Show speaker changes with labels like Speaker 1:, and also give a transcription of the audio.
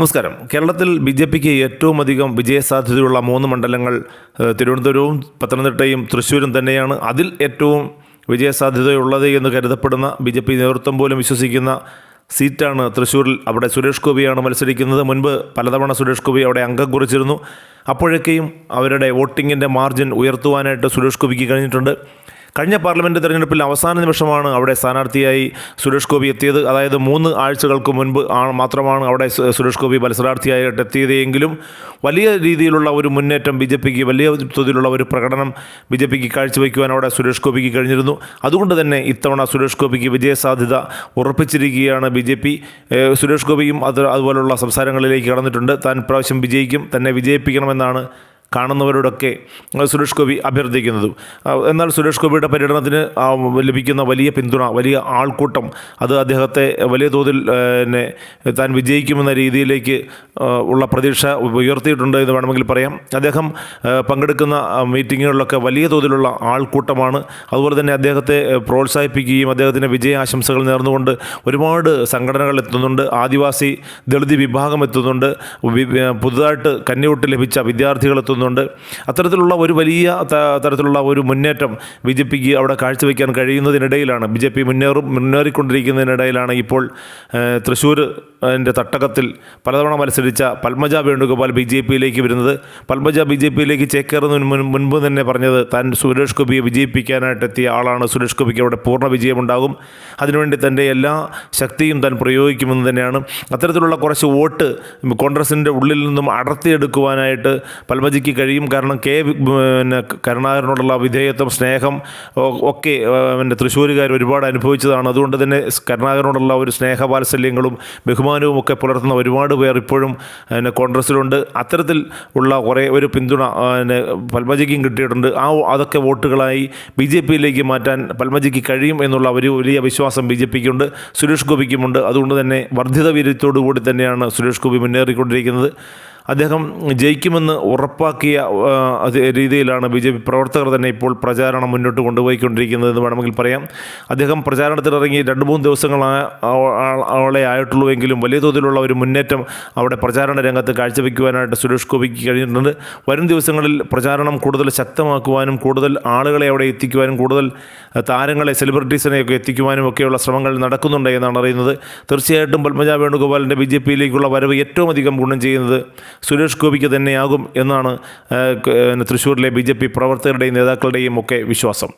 Speaker 1: നമസ്കാരം. കേരളത്തിൽ B J പിക്ക് ഏറ്റവും അധികം വിജയസാധ്യതയുള്ള മൂന്ന് മണ്ഡലങ്ങൾ തിരുവനന്തപുരവും പത്തനംതിട്ടയും തൃശ്ശൂരും തന്നെയാണ്. അതിൽ ഏറ്റവും വിജയസാധ്യതയുള്ളത് എന്ന് കരുതപ്പെടുന്ന ബി ജെ പി നേതൃത്വം പോലും വിശ്വസിക്കുന്ന സീറ്റാണ് തൃശ്ശൂരിൽ അവിടെ സുരേഷ് ഗോപിയാണ് മത്സരിക്കുന്നത്. മുൻപ് പലതവണ സുരേഷ് ഗോപി അവിടെ അംഗം കുറിച്ചിരുന്നു. അപ്പോഴൊക്കെയും അവരുടെ വോട്ടിങ്ങിന്റെ മാർജിൻ ഉയർത്തുവാനായിട്ട് സുരേഷ് ഗോപിക്ക് കഴിഞ്ഞിട്ടുണ്ട്. കഴിഞ്ഞ പാർലമെന്റ് തെരഞ്ഞെടുപ്പിൽ അവസാന നിമിഷമാണ് അവിടെ സ്ഥാനാർത്ഥിയായി സുരേഷ് ഗോപി എത്തിയത്. അതായത് മൂന്ന് ആഴ്ചകൾക്ക് മുൻപ് മാത്രമാണ് അവിടെ സുരേഷ് ഗോപി മത്സരാർത്ഥിയായിട്ട് എത്തിയതെങ്കിലും വലിയ രീതിയിലുള്ള ഒരു മുന്നേറ്റം ബി ജെ പിക്ക് വലിയ തോതിലുള്ള ഒരു പ്രകടനം ബി ജെ പിക്ക് കാഴ്ചവെക്കുവാൻ അവിടെ സുരേഷ് ഗോപിക്ക് കഴിഞ്ഞിരുന്നു. അതുകൊണ്ട് തന്നെ ഇത്തവണ സുരേഷ് ഗോപിക്ക് വിജയസാധ്യത ഉറപ്പിച്ചിരിക്കുകയാണ് ബി ജെ പി. സുരേഷ് ഗോപിയും അത് അതുപോലുള്ള സംസാരങ്ങളിലേക്ക് കടന്നിട്ടുണ്ട്. താൻ പ്രാവശ്യം വിജയിക്കും തന്നെ വിജയിപ്പിക്കണമെന്നാണ് കാണുന്നവരോടൊക്കെ സുരേഷ് ഗോപി അഭ്യർത്ഥിക്കുന്നത്. എന്നാൽ സുരേഷ് ഗോപിയുടെ പര്യടനത്തിന് ലഭിക്കുന്ന വലിയ പിന്തുണ വലിയ ആൾക്കൂട്ടം അത് അദ്ദേഹത്തെ വലിയ തോതിൽ പിന്നെ താൻ വിജയിക്കുമെന്ന രീതിയിലേക്ക് ഉള്ള പ്രതീക്ഷ ഉയർത്തിയിട്ടുണ്ട് എന്ന് വേണമെങ്കിൽ പറയാം. അദ്ദേഹം പങ്കെടുക്കുന്ന മീറ്റിങ്ങുകളിലൊക്കെ വലിയ തോതിലുള്ള ആൾക്കൂട്ടമാണ്. അതുപോലെ തന്നെ അദ്ദേഹത്തെ പ്രോത്സാഹിപ്പിക്കുകയും അദ്ദേഹത്തിന്റെ വിജയാശംസകൾ നേർന്നുകൊണ്ട് ഒരുപാട് സംഘടനകൾ എത്തുന്നുണ്ട്. ആദിവാസി ദളിത് വിഭാഗം എത്തുന്നുണ്ട്. പുതുതായിട്ട് കന്യവോട്ട് ലഭിച്ച വിദ്യാർത്ഥികൾ എത്തുന്നുണ്ട് അത്തരത്തിലുള്ള ഒരു വലിയ തരത്തിലുള്ള ഒരു മുന്നേറ്റം ബി ജെ പിക്ക് അവിടെ കാഴ്ചവെക്കാൻ കഴിയുന്നതിനിടയിലാണ്. ബി ജെ പി മുന്നേറും മുന്നേറിക്കൊണ്ടിരിക്കുന്നതിനിടയിലാണ് ഇപ്പോൾ തൃശ്ശൂർ അതിന്റെ തട്ടകത്തിൽ പലതവണ മത്സരിച്ച പത്മജ വേണുഗോപാൽ ബി ജെ പിയിലേക്ക് വരുന്നത്. പത്മജ ബി ജെ പിയിലേക്ക് ചേക്കേറുന്നതിന് മുൻ- മുൻപ് തന്നെ പറഞ്ഞത് താൻ സുരേഷ് ഗോപിയെ വിജയിപ്പിക്കാനായിട്ടെത്തിയ ആളാണ്. സുരേഷ് ഗോപിക്ക് അവിടെ പൂർണ വിജയമുണ്ടാകും. അതിനുവേണ്ടി തന്റെ എല്ലാ ശക്തിയും താൻ പ്രയോഗിക്കുമെന്ന് തന്നെയാണ്. അത്തരത്തിലുള്ള കുറച്ച് വോട്ട് കോൺഗ്രസിന്റെ ഉള്ളിൽ നിന്നും അടർത്തിയെടുക്കുവാനായിട്ട് പത്മജിക്ക് കഴിയും. കാരണം കെ പിന്നെ കരുണാകരനോടുള്ള വിധേയത്വം സ്നേഹം ഒക്കെ പിന്നെ തൃശ്ശൂരുകാർ ഒരുപാട് അനുഭവിച്ചതാണ്. അതുകൊണ്ട് തന്നെ കരുണാകരനോടുള്ള ഒരു സ്നേഹവാത്സല്യങ്ങളും ബഹുമാനവും ഒക്കെ പുലർത്തുന്ന ഒരുപാട് പേർ ഇപ്പോഴും പിന്നെ കോൺഗ്രസ്സിലുണ്ട്. അത്തരത്തിൽ ഉള്ള കുറേ ഒരു പിന്തുണ പിന്നെ പത്മജിക്കും കിട്ടിയിട്ടുണ്ട്. ആ അതൊക്കെ വോട്ടുകളായി ബി ജെ പിയിലേക്ക് മാറ്റാൻ പത്മജിക്ക് കഴിയും എന്നുള്ള ഒരു വലിയ വിശ്വാസം ബി ജെ പിക്കുണ്ട്. സുരേഷ് ഗോപിക്കുമുണ്ട്. അതുകൊണ്ട് തന്നെ വർദ്ധിത വീര്യത്തോടു കൂടി തന്നെയാണ് സുരേഷ് ഗോപി മുന്നേറിക്കൊണ്ടിരിക്കുന്നത്. അദ്ദേഹം ജയിക്കുമെന്ന് ഉറപ്പാക്കിയ രീതിയിലാണ് ബി ജെ പി പ്രവർത്തകർ തന്നെ ഇപ്പോൾ പ്രചാരണം മുന്നോട്ട് കൊണ്ടുപോയിക്കൊണ്ടിരിക്കുന്നത് എന്ന് വേണമെങ്കിൽ പറയാം. അദ്ദേഹം പ്രചാരണത്തിനിറങ്ങി രണ്ട് മൂന്ന് ദിവസങ്ങളെ അവളെ ആയിട്ടുള്ളൂവെങ്കിലും വലിയ തോതിലുള്ള ഒരു മുന്നേറ്റം അവിടെ പ്രചാരണ രംഗത്ത് കാഴ്ചവെക്കുവാനായിട്ട് സുരേഷ് ഗോപിക്ക് കഴിഞ്ഞിട്ടുണ്ട്. വരും ദിവസങ്ങളിൽ പ്രചാരണം കൂടുതൽ ശക്തമാക്കുവാനും കൂടുതൽ ആളുകളെ അവിടെ എത്തിക്കുവാനും കൂടുതൽ താരങ്ങളെ സെലിബ്രിറ്റീസിനെയൊക്കെ എത്തിക്കുവാനും ഒക്കെയുള്ള ശ്രമങ്ങൾ നടക്കുന്നുണ്ട് എന്നാണ് അറിയുന്നത്. തീർച്ചയായിട്ടും പത്മജ വേണുഗോപാലിന്റെ ബി ജെ പിയിലേക്കുള്ള വരവ് ഏറ്റവും അധികം ഗുണം ചെയ്യുന്നത് സുരേഷ് ഗോപിക്ക് തന്നെയാകും എന്നാണ് തൃശ്ശൂരിലെ ബി ജെ പി പ്രവർത്തകരുടെയും നേതാക്കളുടെയും ഒക്കെ വിശ്വാസം.